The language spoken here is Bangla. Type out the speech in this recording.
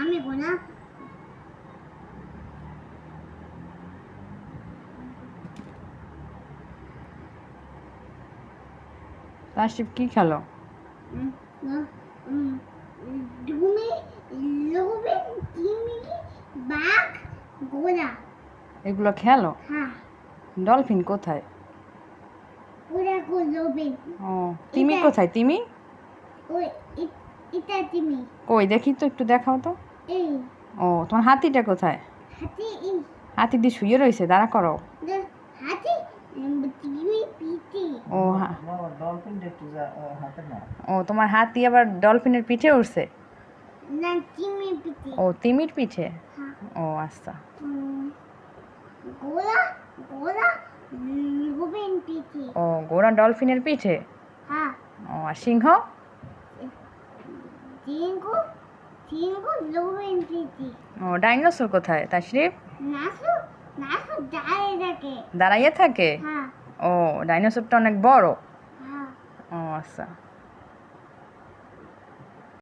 আমি গোনা কি খেলো? ডুমি লোবে তিমি বাঘ গোনা এগুলো খেলো? হ্যাঁ ডলফিন কোথায়? ওরা ও তিমি কোথায়? তিমি? কই দেখি তো একটু দেখাও তো। ও তোমার হাতিটা কোথায়? হাতি দিয়ে শুয়ে রয়েছে দাঁড়া করো। ও তোমার হাতি আবার ডলফিনের পিঠে উঠছে ও তিমির পিঠে? হ্যাঁ। ও আচ্ছা। ও গোড়া ডলফিনের পিঠে? হ্যাঁ। ও আর সিংহ? ও ডাইনোসর কোথায়? তাশরিফ দাঁড়াইয়ে থাকে? হ্যাঁ। ও ডাইনোসরটা অনেক বড়। হ্যাঁ। ও আচ্ছা।